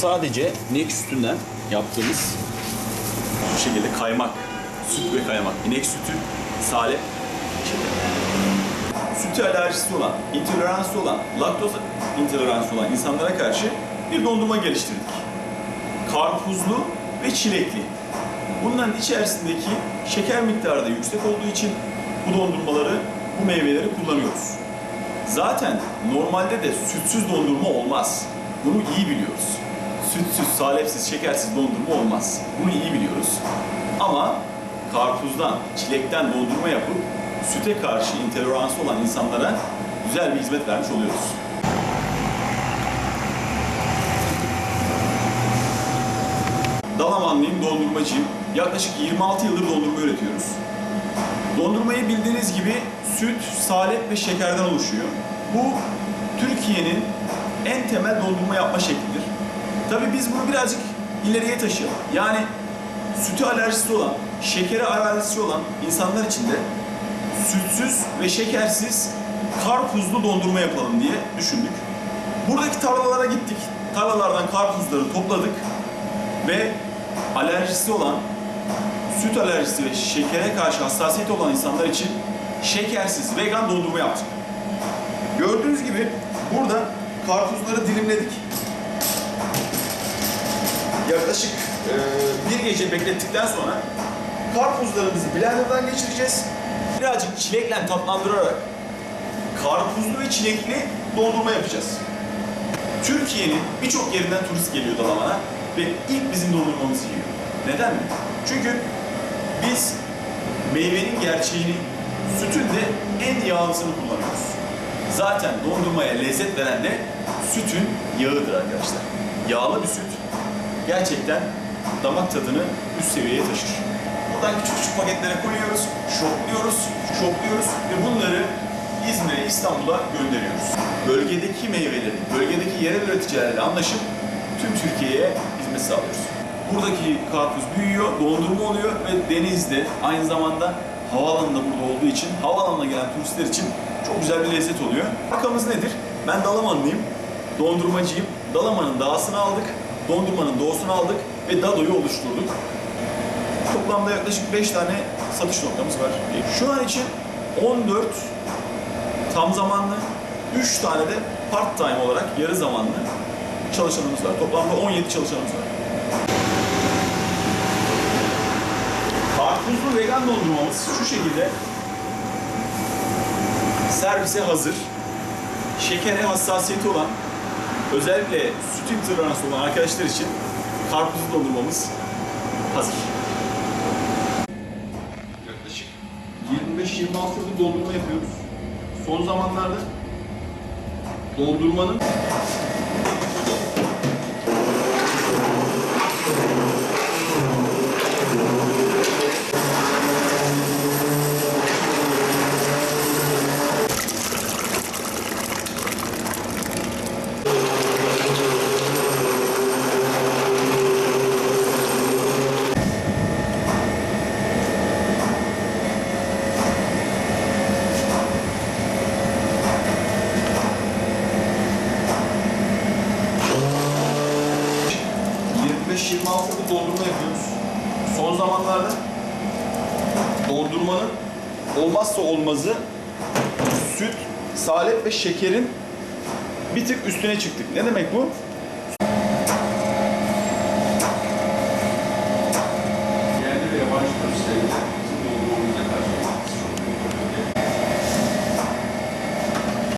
sadece inek sütünden yaptığımız bu şekilde kaymak. Süt ve kaymak. İnek sütü, salep, sütü alerjisi olan, intoleransı olan, laktoz intoleransı olan insanlara karşı bir dondurma geliştirdik. Karpuzlu ve çilekli. Bunların içerisindeki şeker miktarı da yüksek olduğu için bu dondurmaları, bu meyveleri kullanıyoruz. Zaten normalde de sütsüz dondurma olmaz. Bunu iyi biliyoruz. Sütsüz, salepsiz, şekersiz dondurma olmaz. Bunu iyi biliyoruz. Ama karpuzdan, çilekten dondurma yapıp süte karşı intoleransı olan insanlara güzel bir hizmet vermiş oluyoruz. Dalamanlıyım, dondurmacıyım. Yaklaşık 26 yıldır dondurma üretiyoruz. Dondurmayı bildiğiniz gibi süt, salep ve şekerden oluşuyor. Bu Türkiye'nin en temel dondurma yapma şeklidir. Tabii biz bunu birazcık ileriye taşıyalım. Yani sütü alerjisi olan, şekere alerjisi olan insanlar için de sütsüz ve şekersiz karpuzlu dondurma yapalım diye düşündük. Buradaki tarlalara gittik. Tarlalardan karpuzları topladık ve alerjisi olan, süt alerjisi ve şekere karşı hassasiyeti olan insanlar için şekersiz vegan dondurma yaptık. Gördüğünüz gibi burada karpuzları dilimledik. Yaklaşık e, bir gece beklettikten sonra karpuzlarımızı blenderdan geçireceğiz. Birazcık çilekle tatlandırarak karpuzlu ve çilekli dondurma yapacağız. Türkiye'nin birçok yerinden turist geliyor Dalaman'a ve ilk bizim dondurmamızı yiyor. Neden mi? Çünkü biz meyvenin gerçeğini, sütün de en yağlısını kullanıyoruz. Zaten dondurmaya lezzet veren de sütün yağıdır arkadaşlar. Yağlı bir süt gerçekten damak tadını üst seviyeye taşır. Buradan küçük küçük paketlere koyuyoruz, şokluyoruz, şokluyoruz ve bunları İzmir'e, İstanbul'a gönderiyoruz. Bölgedeki meyveleri, bölgedeki yerel üreticilerle anlaşıp tüm Türkiye'ye hizmet sağlıyoruz. Buradaki karpuz büyüyor, dondurma oluyor ve denizde aynı zamanda havaalanında burada olduğu için havaalanına gelen turistler için çok güzel bir lezzet oluyor. Markamız nedir? Ben Dalamanlıyım, dondurmacıyım. Dalaman'ın dağısını aldık, dondurmanın doğusunu aldık ve Dado'yu oluşturduk. Toplamda yaklaşık 5 tane satış noktamız var. Şu an için 14 tam zamanlı, 3 tane de part time olarak yarı zamanlı çalışanımız var. Toplamda 17 çalışanımız var. Karpuzlu vegan dondurmamız şu şekilde servise hazır. Şekere hassasiyeti olan, özellikle süt intoleransı olan arkadaşlar için karpuzlu dondurmamız hazır. Yaklaşık 25-26 yıldır dondurma yapıyoruz. Son zamanlarda dondurmanın ...25-26 yıldır dondurma yapıyoruz. Son zamanlarda dondurmanın olmazsa olmazı süt, salep ve şekerin bir tık üstüne çıktık. Ne demek bu?